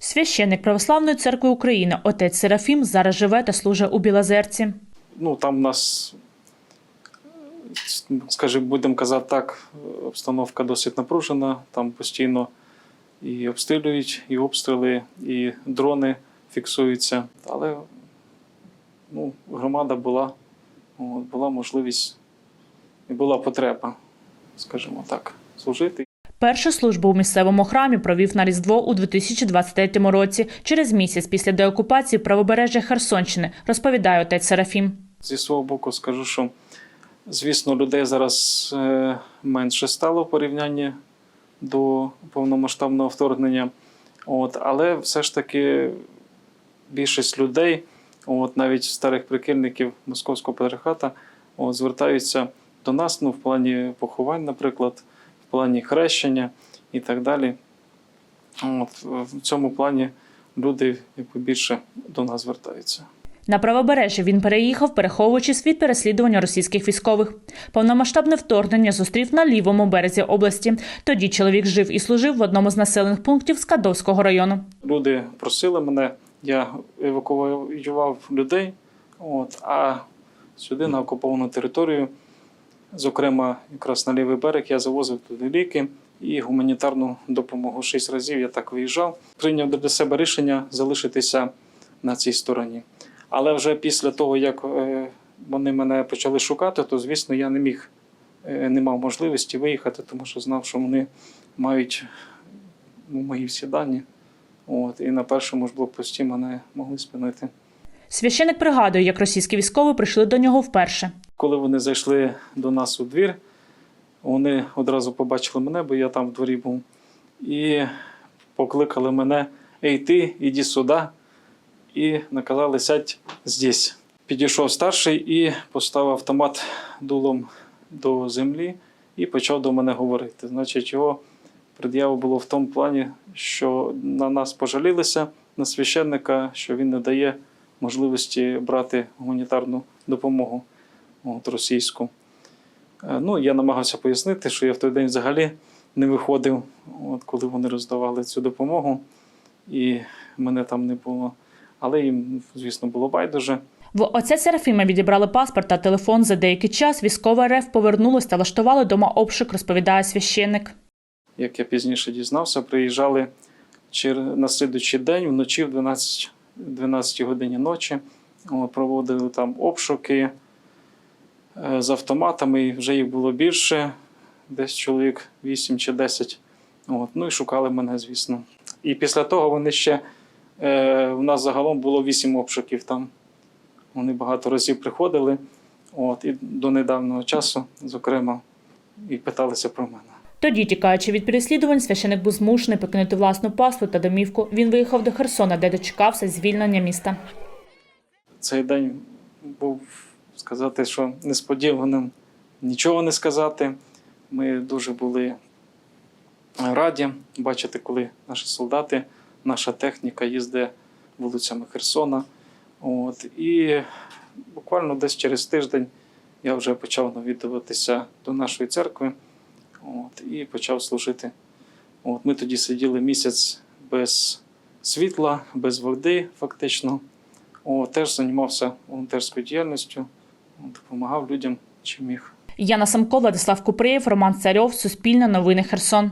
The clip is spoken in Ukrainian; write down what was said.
Священник Православної церкви України отець Серафім зараз живе та служить у Білозерці. Ну, там у нас, скажімо, будемо казати так, обстановка досить напружена. Там постійно і обстрілюють, і обстріли, і дрони фіксуються. Але ну, громада була, була можливість і була потреба, скажімо так, служити. Першу службу у місцевому храмі провів на Різдво у 2023 році, через місяць після деокупації правобережжя Херсонщини, розповідає отець Серафім. Зі свого боку скажу, що звісно, людей зараз е, менше стало в порівнянні до повномасштабного вторгнення. От, але все ж таки більшість людей, от, навіть старих прихильників Московського патріархата, от, звертаються до нас ну, в плані поховань, наприклад, в плані хрещення і так далі. От, в цьому плані люди якби, більше до нас звертаються. На правобережжя він переїхав, переховуючись від переслідування російських військових. Повномасштабне вторгнення зустрів на лівому березі області. Тоді чоловік жив і служив в одному з населених пунктів Скадовського району. Люди просили мене, я евакуював людей, от, а сюди на окуповану територію, зокрема, якраз на лівий берег, я завозив туди ліки і гуманітарну допомогу. Шість разів я так виїжджав. Прийняв для себе рішення залишитися на цій стороні. Але вже після того, як е, вони мене почали шукати, то звісно я не міг, е, не мав можливості виїхати, тому що знав, що вони мають ну, мої всі дані. От, і на першому ж блокпості мене могли спинити. Священик пригадує, як російські військові прийшли до нього вперше. Коли вони зайшли до нас у двір, вони одразу побачили мене, бо я там в дворі був, і покликали мене: Ей, ти, іди сюди, і наказали сядь здесь. Підійшов старший і поставив автомат дулом до землі і почав до мене говорити. Значить, його пред'ява було в тому плані, що на нас пожалілися, на священника, що він не дає можливості брати гуманітарну допомогу от, російську. Е, Ну, я намагався пояснити, що я в той день взагалі не виходив, от, коли вони роздавали цю допомогу, і мене там не було. Але їм, звісно, було байдуже. В отця Серафіма відібрали паспорт та телефон. За деякий час військова РФ повернулась та влаштували дома обшук, розповідає священник. Як я пізніше дізнався, приїжджали на слідуючий день вночі в 12, 12 годині ночі. Проводили там обшуки з автоматами, і вже їх було більше, десь чоловік 8 чи 10. От, ну і шукали мене, звісно. І після того вони ще е, у нас загалом було 8 обшуків там. Вони багато разів приходили. От, і до недавнього часу, зокрема, і питалися про мене. Тоді, тікаючи від переслідувань, священик був змушений покинути власну паству та домівку. Він виїхав до Херсона, де дочекався звільнення міста. цей день був сказати, що несподіваним нічого не сказати. Ми дуже були раді бачити, коли наші солдати, наша техніка їздить вулицями Херсона. От, і буквально десь через тиждень я вже почав навідуватися до нашої церкви от, і почав служити. От, ми тоді сиділи місяць без світла, без води, фактично. О, теж займався волонтерською діяльністю, допомагав людям, чим міг. Яна Самко, Владислав Куприєв, Роман Царьов, Суспільне новини Херсон.